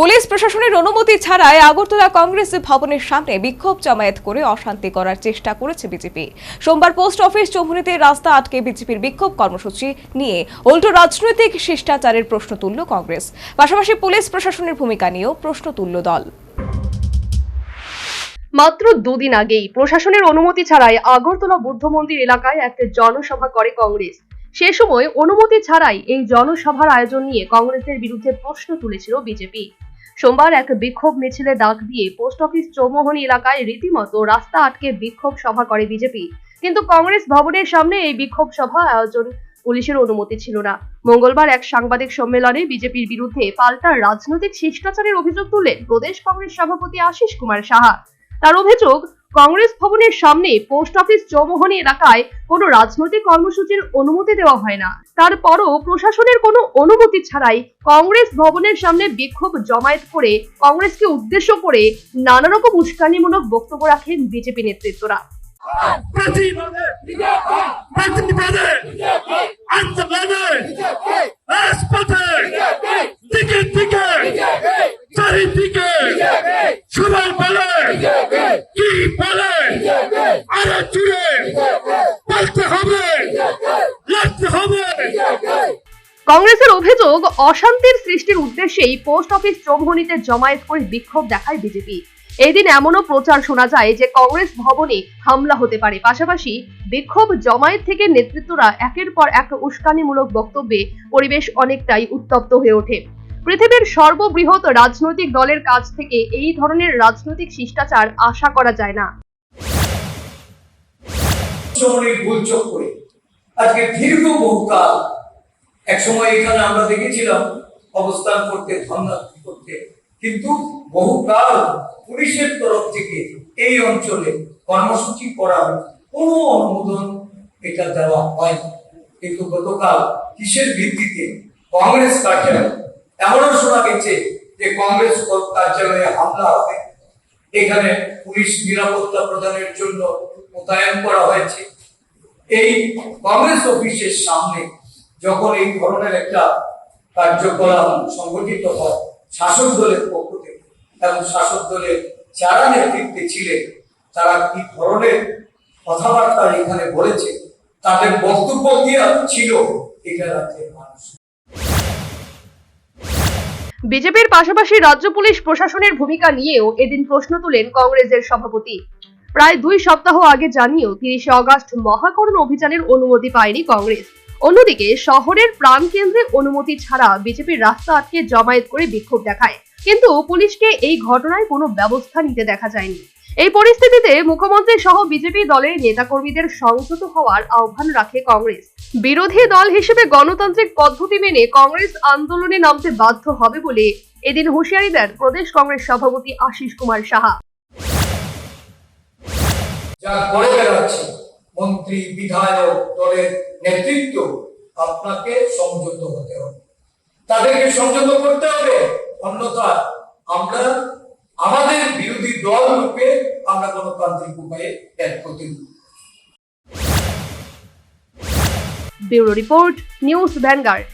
Police প্রশাসনের অনুমতি ছাড়াই আগরতলা কংগ্রেস ভবনের সামনে বিক্ষোভ জমায়েত করে অশান্তি করার চেষ্টা করেছে বিজেপি। সোমবার পোস্ট অফিস চৌমুহনীতে রাস্তা আটকে বিজেপির বিক্ষোভ কর্মসূচি নিয়ে উল্টো রাজনৈতিক শিষ্টাচারের প্রশ্ন তুলল কংগ্রেস। পাশাপাশি পুলিশ প্রশাসনের ভূমিকা নিয়েও প্রশ্ন তুলল দল। মাত্র দুদিন আগেই প্রশাসনের অনুমতি ছাড়াই আগরতলা বুদ্ধ মন্দির এলাকায় একটা জনসভা করে কংগ্রেস। সে সময় অনুমতি ছাড়াই এই জনসভার আয়োজন নিয়ে কংগ্রেসের বিরুদ্ধে প্রশ্ন তুলেছিল বিজেপি। সোমবার এক বিক্ষোভ মিছিলে ডাক দিয়ে পোস্ট অফিস চৌমোহনী এলাকায় রীতিমতো রাস্তা আটকে বিক্ষোভ সভা করে বিজেপি। কিন্তু কংগ্রেস ভবনের সামনে এই বিক্ষোভ সভা আয়োজন পুলিশের অনুমতি ছিল না। মঙ্গলবার এক সাংবাদিক সম্মেলনে বিজেপির বিরুদ্ধে পাল্টা রাজনৈতিক শিষ্টাচারের অভিযোগ তুললেন প্রদেশ কংগ্রেস সভাপতি আশিস কুমার সাহা। তার অভিযোগ কংগ্রেস ভবনের সামনে পোস্ট অফিস চৌমোহনী এলাকায় কোনো রাজনৈতিক কর্মসূচির অনুমতি দেওয়া হয় না। তারপরও প্রশাসনের কোনো অনুমতি ছাড়াই কংগ্রেস ভবনের সামনে বিক্ষোভ জমায়েত করে কংগ্রেসকে উদ্দেশ্য করে নানা রকম উস্কানিমূলক বক্তব্য রাখেন বিজেপি নেতৃত্বরা। দিকে দিকে চারিদিকে কংগ্রেসের অভিযোগ, অশান্তির সৃষ্টির উদ্দেশ্যেই পোস্ট অফিস চৌমুহনীতে জমায়েত করে বিক্ষোভ দেখায় বিজেপি। এই দিন এমনও প্রচার শোনা যায় যে কংগ্রেস ভবনে হামলা হতে পারে। পাশাপাশি বিক্ষোভ জমায়েত থেকে নেতৃত্বরা একের পর এক উস্কানিমূলক বক্তব্যে পরিবেশ অনেকটাই উত্তপ্ত হয়ে ওঠে। পৃথিবীর সর্ববৃহৎ রাজনৈতিক দলের কাছ থেকে এই ধরনের রাজনৈতিক শিষ্টাচার আশা করা যায় না। সময় গোলচোখ করে আজকে দীর্ঘ বহুকাল এক সময় এখানে আমরা দেখেছিলাম অবস্থান করতে, ধর্ণা করতে। কিন্তু বহুকাল পুলিশের তরফ থেকে এই অঞ্চলে কর্মসূচি করার কোনো অনুমোদন এটা দেওয়া হয়নি। কিন্তু গতকাল কিসের ভিত্তিতে কংগ্রেস কার্যালয়, এমনও শোনা গেছে যে কংগ্রেস কার্যালয়ে হামলা হবে। এখানে পুলিশ নিরাপত্তা প্রদানের জন্য মোতায়েন করা হয়েছে। এই কংগ্রেস অফিসের সামনে যখন এই ধরনের একটা কার্যকলাপ সংগঠিত হয়, শাসক দলের পক্ষ থেকে এবং শাসক দলের যারা নেতৃত্বে ছিলেন, তারা কি ধরনের কথাবার্তা এখানে বলেছে, তাদের বক্তব্য কি ছিল, এটা রাজ্যের মানুষ। বিজেপির পাশাপাশি রাজ্য পুলিশ প্রশাসনের ভূমিকা নিয়েও এদিন প্রশ্ন তুলেন কংগ্রেসের সভাপতি। প্রায় দুই সপ্তাহ আগে জানিয়েও তিরিশে অগস্ট মহাকরণ অভিযানের অনুমতি পায়নি কংগ্রেস। অন্যদিকে শহরের প্রাণকেন্দ্রে অনুমতি ছাড়া বিজেপির রাস্তা আটকে জমায়েত করে বিক্ষোভ দেখায়। কিন্তু পুলিশকে এই ঘটনায় কোনো ব্যবস্থা নিতে দেখা যায়নি। এই পরিস্থিতিতে মুখ্যমন্ত্রী সহ বিজেপি দলের নেতাকর্মীদের সংযত হওয়ার আহ্বান রাখে কংগ্রেস। বিরোধী দল হিসেবে গণতান্ত্রিক পদ্ধতি মেনে কংগ্রেস আন্দোলনে নামতে বাধ্য হবে বলে এদিন হুঁশিয়ারি দেন প্রদেশ কংগ্রেস সভাপতি আশিস কুমার সাহা। যা করে বেড়াচ্ছে। মন্ত্রী, বিধায়ক দলের নেতৃত্ব আপনাকে সংযত হতে হবে। তাদেরকে সংযত করতে হবে। অন্যথায় আমরা আমাদের বিরোধী দল রূপে আমরা গণতান্ত্রিক উপায়ে এক প্রতিরোধ ব্যুরো রিপোর্ট নিউজ ভ্যানগার্ড।